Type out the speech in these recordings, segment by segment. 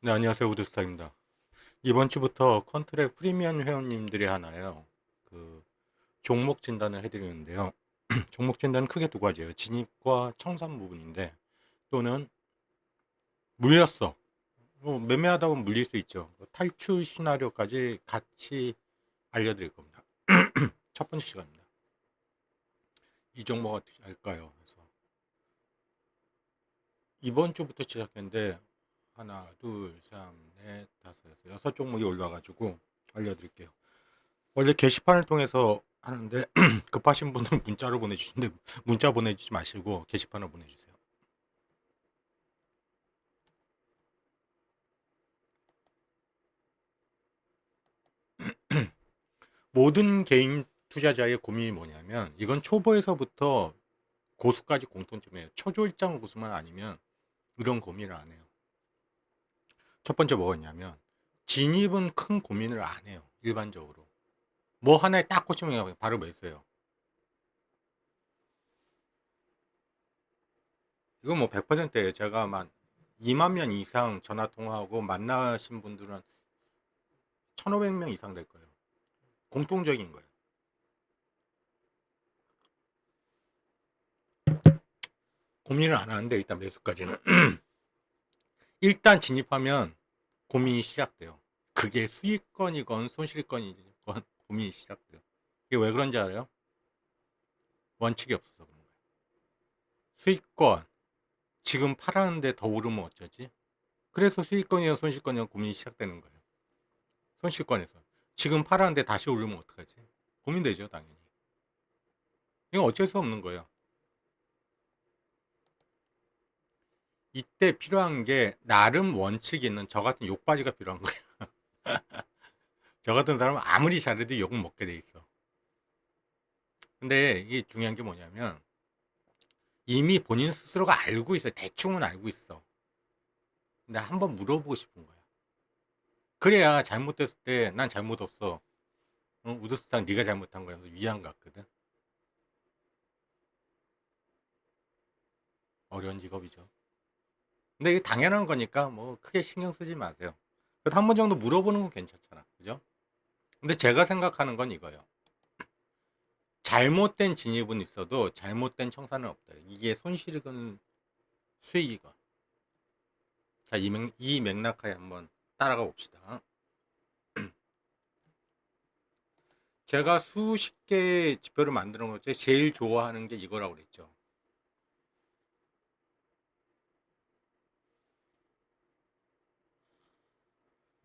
네, 안녕하세요. 우드스타입니다. 이번 주부터 컨트랙 프리미엄 회원님들이 하나요. 그 종목 진단을 해드리는데요. 종목 진단은 크게 두 가지예요. 진입과 청산 부분인데 또는 물렸어. 뭐 매매하다 보면 물릴 수 있죠. 탈출 시나리오까지 같이 알려드릴 겁니다. 첫 번째 시간입니다. 이 종목 어떻게 할까요? 그래서 이번 주부터 시작했는데 하나, 둘, 셋, 넷, 다섯, 여섯, 여섯 종목이 올라가지고 알려드릴게요. 원래 게시판을 통해서 하는데 급하신 분은 문자로 보내주시는데 문자 보내주지 마시고 게시판을 보내주세요. 모든 개인 투자자의 고민이 뭐냐면 이건 초보에서부터 고수까지 공통점이에요. 초조일장 고수만 아니면 이런 고민을 안 해요. 첫 번째 뭐였냐면 진입은 큰 고민을 안 해요. 일반적으로. 뭐 하나에 딱 꽂히면 바로 매수해요. 이건 뭐 100%예요. 제가 만 2만 명 이상 전화 통화하고 만나신 분들은 1,500명 이상 될 거예요. 공통적인 거예요. 고민을 안 하는데 일단 매수까지는 일단 진입하면 고민이 시작돼요. 그게 수익권이건 손실권이건 고민이 시작돼요. 이게 왜 그런지 알아요? 원칙이 없어서 그런 거예요. 수익권 지금 팔았는데 더 오르면 어쩌지? 그래서 수익권이나 손실권이나 고민이 시작되는 거예요. 손실권에서 지금 팔았는데 다시 오르면 어떡하지? 고민되죠, 당연히. 이건 어쩔 수 없는 거예요. 이때 필요한 게 나름 원칙이 있는 저 같은 욕바지가 필요한 거예요. 저 같은 사람은 아무리 잘해도 욕은 먹게 돼 있어. 근데 이게 중요한 게 뭐냐면 이미 본인 스스로가 알고 있어요. 대충은 알고 있어. 근데 한번 물어보고 싶은 거야. 그래야 잘못됐을 때 난 잘못 없어. 응? 우드스탄 네가 잘못한 거야. 위안 같거든. 어려운 직업이죠. 근데 이게 당연한 거니까 뭐 크게 신경 쓰지 마세요. 그래도 한 번 정도 물어보는 건 괜찮잖아. 그죠? 근데 제가 생각하는 건 이거예요. 잘못된 진입은 있어도 잘못된 청산은 없다. 이게 손실이건 수익이건. 자, 이, 맥, 이 맥락하에 한번 따라가 봅시다. 제가 수십 개의 지표를 만드는 것 중에 제일 좋아하는 게 이거라고 그랬죠.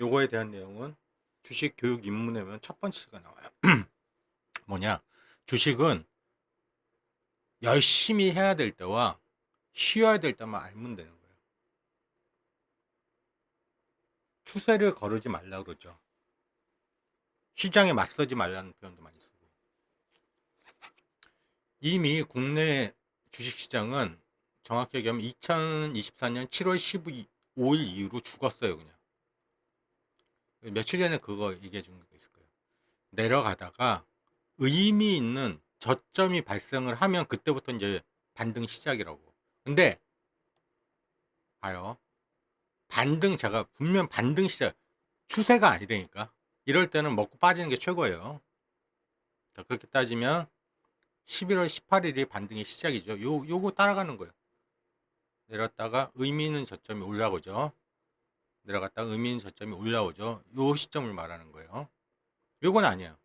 요거에 대한 내용은 주식 교육 입문에면 첫 번째가 나와요. 뭐냐? 주식은 열심히 해야 될 때와 쉬어야 될 때만 알면 되는 거예요. 추세를 거르지 말라 그러죠. 시장에 맞서지 말라는 표현도 많이 쓰고. 이미 국내 주식 시장은 정확히 얘기하면 2024년 7월 15일 이후로 죽었어요, 그냥. 며칠 전에 그거 얘기해 준 게 있을 거예요. 내려가다가 의미 있는 저점이 발생을 하면 그때부터 이제 반등 시작이라고. 근데 봐요. 반등 제가 분명 반등 시작 추세가 아니라니까. 이럴 때는 먹고 빠지는 게 최고예요. 자, 그렇게 따지면 11월 18일이 반등의 시작이죠. 요 요거 따라가는 거예요. 내렸다가 의미 있는 저점이 올라오죠. 내려갔다가 있는 저점이 올라오죠. 요 시점을 말하는 거예요. 요건 아니에요.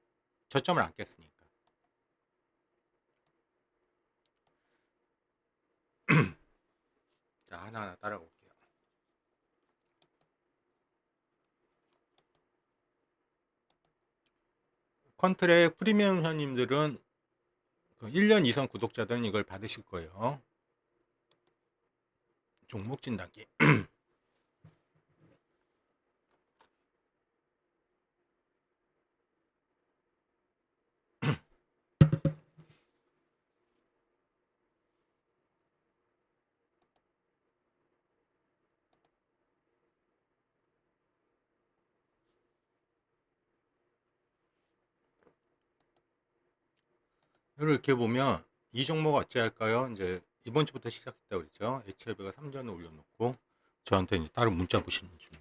저점을 안 깼으니까. 자, 하나하나 따라가 볼게요. 컨트랙 프리미엄 회원님들은 그 1년 이상 구독자들은 이걸 받으실 거예요. 종목 진단기. 이렇게 보면 이 종목 어찌 할까요? 이제 이번 주부터 시작했다고 그랬죠. HLB가 3전을 올려놓고 저한테 이제 따로 문자 보시는 중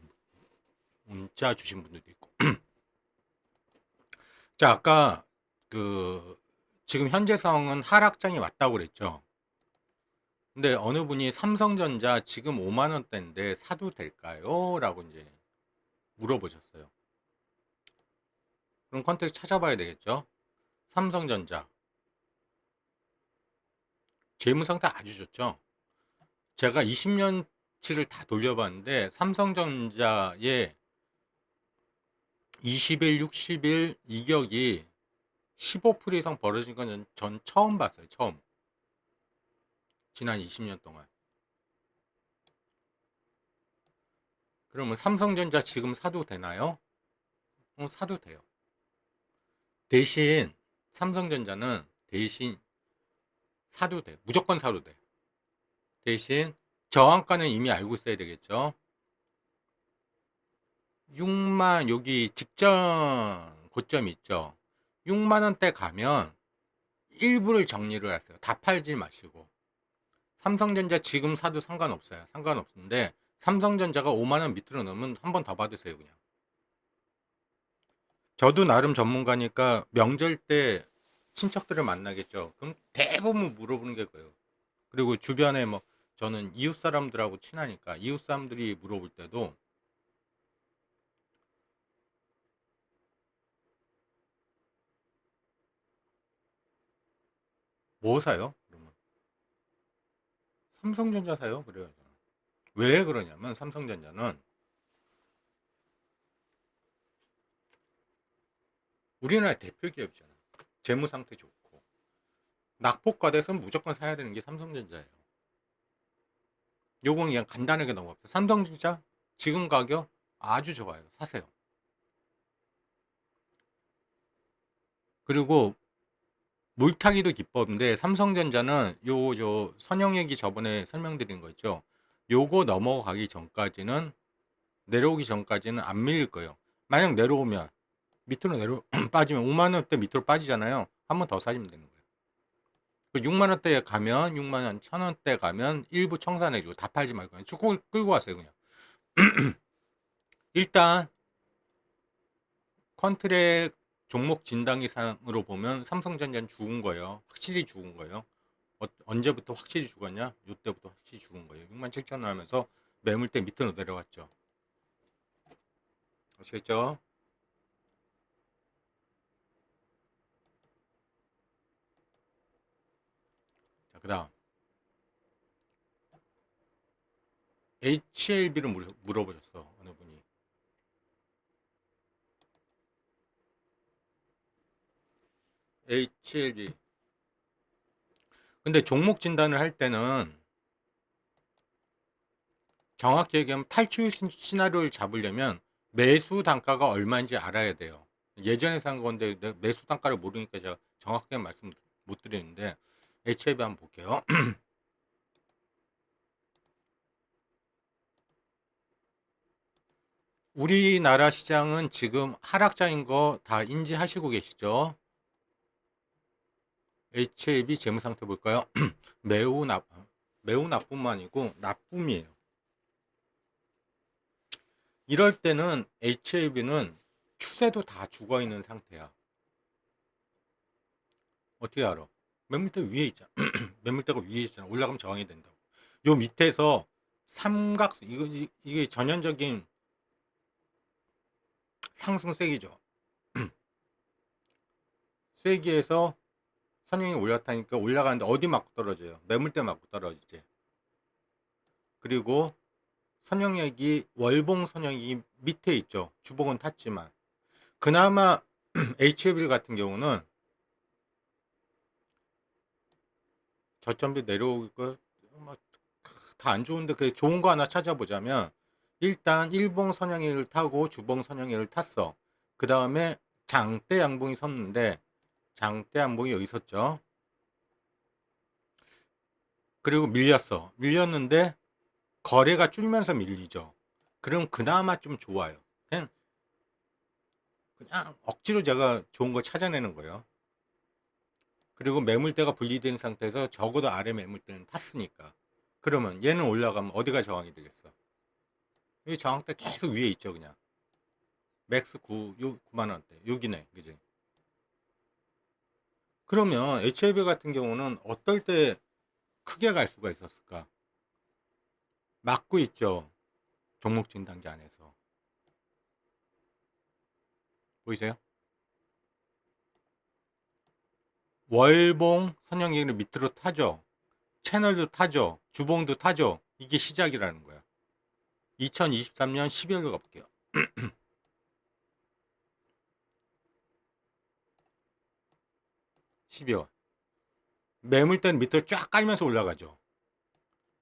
문자 주신 분들도 있고. 자, 아까 그 지금 현재 상황은 하락장이 왔다고 그랬죠. 근데 어느 분이 삼성전자 지금 5만 원대인데 사도 될까요? 라고 이제 물어보셨어요. 그럼 컨텍스트 찾아봐야 되겠죠. 삼성전자 재무 상 태 아주 좋죠. 제가 20년 치를 다 돌려봤는데 삼성전자의 20일, 60일 이격이 15% 이상 벌어진 건 전 처음 봤어요. 처음. 지난 20년 동안. 그러면 삼성전자 지금 사도 되나요? 어, 사도 돼요. 대신 삼성전자는 대신 사도 돼. 무조건 사도 돼. 대신 저항가는 이미 알고 있어야 되겠죠. 6만 여기 직전 고점이 있죠. 6만 원대 가면 일부를 정리를 하세요. 다 팔지 마시고. 삼성전자 지금 사도 상관없어요. 상관없는데 삼성전자가 5만 원 밑으로 넣으면 한 번 더 받으세요, 그냥. 저도 나름 전문가니까 명절 때 친척들을 만나겠죠. 그럼 대부분 물어보는 게 그거예요. 그리고 주변에 뭐 저는 이웃 사람들하고 친하니까 이웃 사람들이 물어볼 때도 뭐 사요? 그러면 삼성전자 사요? 그래요. 저는. 왜 그러냐면 삼성전자는 우리나라 대표 기업이잖아. 재무 상태 좋고 낙폭과대에서는 무조건 사야 되는 게 삼성전자예요. 요건 그냥 간단하게 넘어갑시다. 삼성전자 지금 가격 아주 좋아요. 사세요. 그리고 물타기도 기법인데 삼성전자는 요 요 선형액이 저번에 설명드린 거 있죠. 요거 넘어가기 전까지는 내려오기 전까지는 안 밀릴 거예요. 만약 내려오면 밑으로 내려 빠지면 5만 원대 밑으로 빠지잖아요. 한 번 더 사시면 되는 거예요. 6만 원대에 가면 6만 원, 1천 원대 가면 일부 청산해 주고 다 팔지 말고 그냥 쭉 끌- 끌고 왔어요 그냥. 일단 컨트랙 종목 진단기상으로 보면 삼성전자는 죽은 거예요. 확실히 죽은 거예요. 어, 언제부터 확실히 죽었냐? 이때부터 확실히 죽은 거예요. 6만 7천 원 하면서 매물대 밑으로 내려갔죠. 아시겠죠? 그 다음. HLB를 물어, 물어보셨어. 어느 분이. HLB. 근데 종목 진단을 할 때는 정확히 얘기하면 탈출 시- 시나리오를 잡으려면 매수 단가가 얼마인지 알아야 돼요. 예전에 산 건데 내- 매수 단가를 모르니까 제가 정확하게 말씀 못 드리는데 HLB 한번 볼게요. 우리나라 시장은 지금 하락장인 거 다 인지하시고 계시죠? HLB 재무 상태 볼까요? 매우 나 매우 나쁨만 아니고 나쁨이에요. 이럴 때는 HLB는 추세도 다 죽어 있는 상태야. 어떻게 알아? 매물대 위에 있잖아. 매물대가 위에 있잖아. 올라가면 저항이 된다고. 요 밑에서 삼각 이거 이- 이게 전형적인 상승 세기죠. 세기에서 선행이 올라타니까 올라가는데 어디 맞고 떨어져요? 매물대 맞고 떨어지지. 그리고 선형액이 월봉 선형이 밑에 있죠. 주봉은 탔지만 그나마 HLB 같은 경우는 저점도 내려오고 다 안 좋은데 그 좋은 거 하나 찾아보자면 일단 일봉 선형액을 타고 주봉 선형액을 탔어. 그 다음에 장대 양봉이 섰는데 장대 양봉이 여기 섰죠. 그리고 밀렸어. 밀렸는데 거래가 줄면서 밀리죠. 그럼 그나마 좀 좋아요. 그냥 그냥 억지로 제가 좋은 거 찾아내는 거예요. 그리고 매물대가 분리된 상태에서 적어도 아래 매물대는 탔으니까. 그러면 얘는 올라가면 어디가 저항이 되겠어? 이 저항대 계속 위에 있죠, 그냥. 맥스 9, 요 9만 원대. 여기네. 그지? 그러면 HLB 같은 경우는 어떨 때 크게 갈 수가 있었을까? 막고 있죠. 종목 진단기 안에서. 보이세요? 월봉 선형기를 밑으로 타죠. 채널도 타죠. 주봉도 타죠. 이게 시작이라는 거야. 2023년 12월로 가볼게요. 12월. 매물대는 밑으로 쫙 깔면서 올라가죠.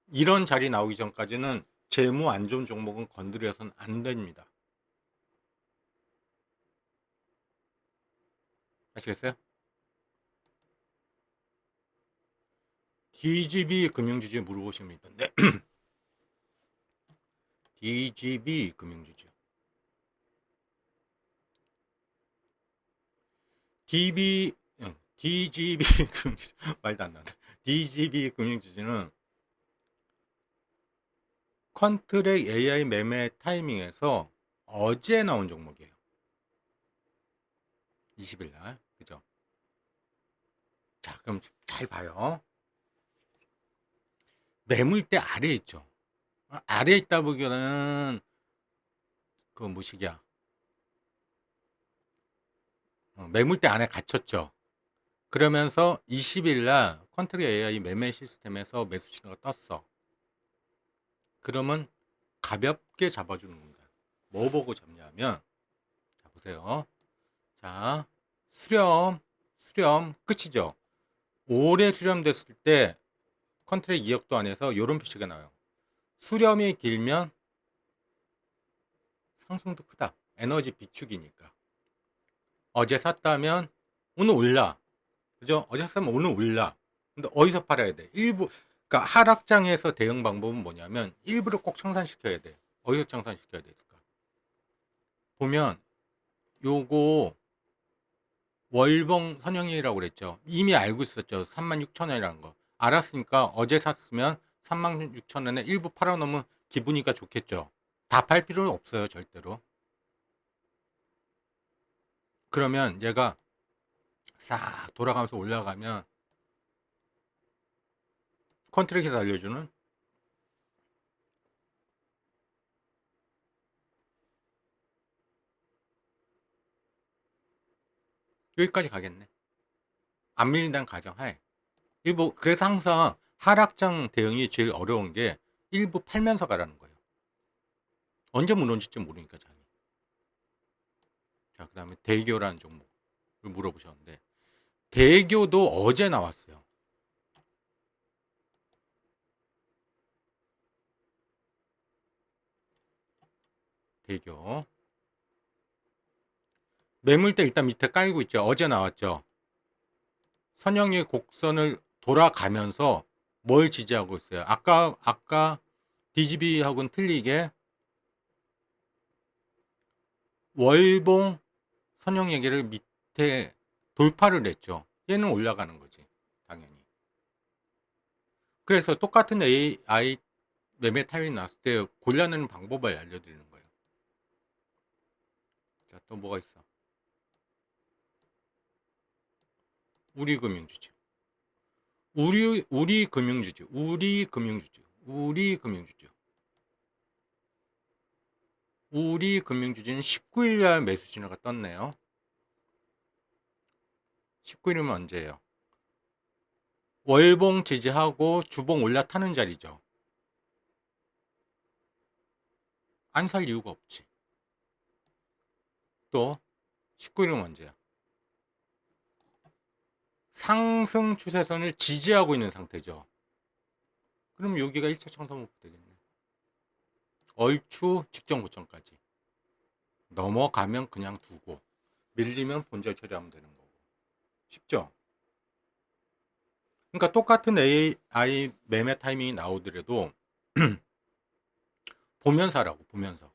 이런 자리 나오기 전까지는 재무 안 좋은 종목은 건드려서는 안 됩니다. 아시겠어요? DGB 금융지주 물어보시면 있던데. DGB 금융지주. DB 응, DGB 금융지주. 말도 안 나온다. DGB 금융지주는 컨트랙 AI 매매 타이밍에서 어제 나온 종목이에요. 20일 날. 그죠? 자 그럼 잘 봐요 매물대 아래에 있죠. 아, 아래에 있다 보기에는 그 뭐시기야. 어, 매물대 안에 갇혔죠. 그러면서 20일 날 컨트리 AI 매매 시스템에서 매수 신호가 떴어. 그러면 가볍게 잡아주는 겁니다. 뭐 보고 잡냐면 자 보세요. 자 수렴 수렴 끝이죠. 오래 수렴됐을 때 컨트랙 2억도 안에서 이런 표시가 나와요. 수렴이 길면 상승도 크다. 에너지 비축이니까. 어제 샀다면 오늘 올라. 그죠? 어제 샀으면 오늘 올라. 근데 어디서 팔아야 돼? 일부, 그러니까 하락장에서 대응 방법은 뭐냐면 일부러 꼭 청산시켜야 돼. 어디서 청산시켜야 될까? 보면 요거 월봉 선형이라고 그랬죠. 이미 알고 있었죠. 36,000원이라는 거. 알았으니까 어제 샀으면 36,000원에 일부 팔아놓으면 기분이가 좋겠죠. 다 팔 필요는 없어요, 절대로. 그러면 얘가 싹 돌아가면서 올라가면 컨트랙에서 알려주는 여기까지 가겠네. 안 밀린다는 가정하에. 일부 그래서 항상 하락장 대응이 제일 어려운 게 일부 팔면서 가라는 거예요. 언제 무너질지 모르니까 장이. 자, 그다음에 대교라는 종목을 물어보셨는데 대교도 어제 나왔어요. 대교. 매물대 일단 밑에 깔고 있죠. 어제 나왔죠. 선형의 곡선을 돌아가면서 뭘 지지하고 있어요? 아까 아까 DGB하고는 틀리게 월봉 선형 얘기를 밑에 돌파를 했죠. 얘는 올라가는 거지. 당연히. 그래서 똑같은 AI 매매 타임이 나왔을 때 골라내는 방법을 알려드리는 거예요. 자, 또 뭐가 있어? 우리 금융주주. 우리 우리 금융주주, 우리 금융주주, 우리 금융주주. 우리 금융주주는 19일 날 매수 진화가 떴네요. 19일이면 언제예요? 월봉 지지하고 주봉 올라타는 자리죠. 안 살 이유가 없지. 또 19일은 언제야? 상승 추세선을 지지하고 있는 상태죠. 그럼 여기가 1차 청산목 되겠네. 얼추 직전 고점까지. 넘어가면 그냥 두고 밀리면 본절 처리하면 되는 거고. 쉽죠? 그러니까 똑같은 AI 매매 타이밍이 나오더라도 보면서 하라고 보면서.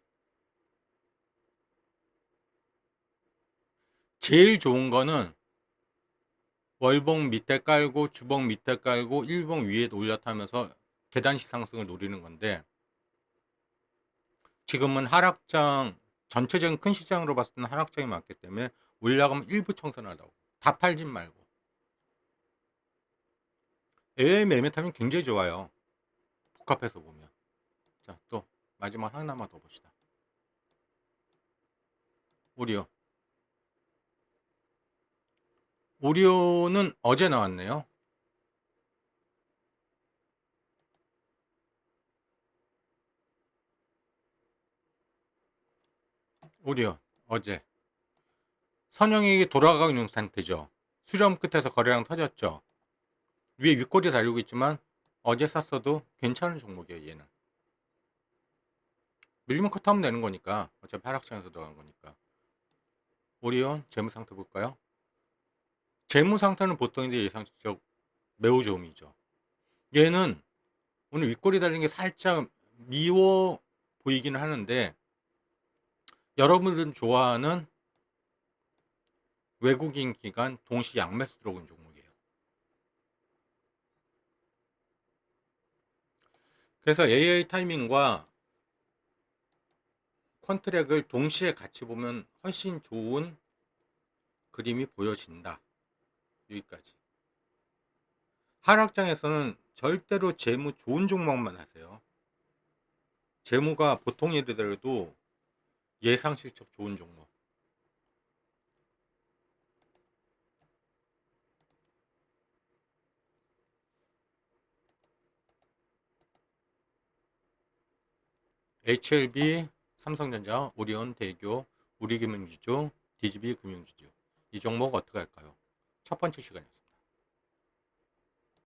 제일 좋은 거는 월봉 밑에 깔고 주봉 밑에 깔고 일봉 위에 올라타면서 계단식 상승을 노리는 건데 지금은 하락장 전체적인 큰 시장으로 봤을 때는 하락장이 많기 때문에 올라가면 일부 청산하라고. 다 팔진 말고. AI 매매타면 굉장히 좋아요. 복합해서 보면. 자, 또 마지막 하나만 더 봅시다. 오리오. 오리오는 어제 나왔네요. 오리오 어제 선영이 돌아가고 있는 상태죠. 수렴 끝에서 거래량 터졌죠. 위에 윗꼬리 달리고 있지만 어제 샀어도 괜찮은 종목이에요. 얘는 밀리면 컷하면 되는 거니까 어차피 하락장에서 들어간 거니까 오리온 재무 상태 볼까요? 재무 상태는 보통 이제 예상적 매우 좋음이죠. 얘는 오늘 윗꼬리 달린 게 살짝 미워 보이기는 하는데 여러분들은 좋아하는 외국인 기관 동시 양매수 들어온 종목이에요. 그래서 AA 타이밍과 컨트랙을 동시에 같이 보면 훨씬 좋은 그림이 보여진다. 여기까지. 하락장에서는 절대로 재무 좋은 종목만 하세요. 재무가 보통 일이더라도 예상 실적 좋은 종목. HLB, 삼성전자, 오리온, 대교, 우리금융지주, DGB 금융지주. 이 종목 어떻게 할까요? 첫 번째 시간이었습니다.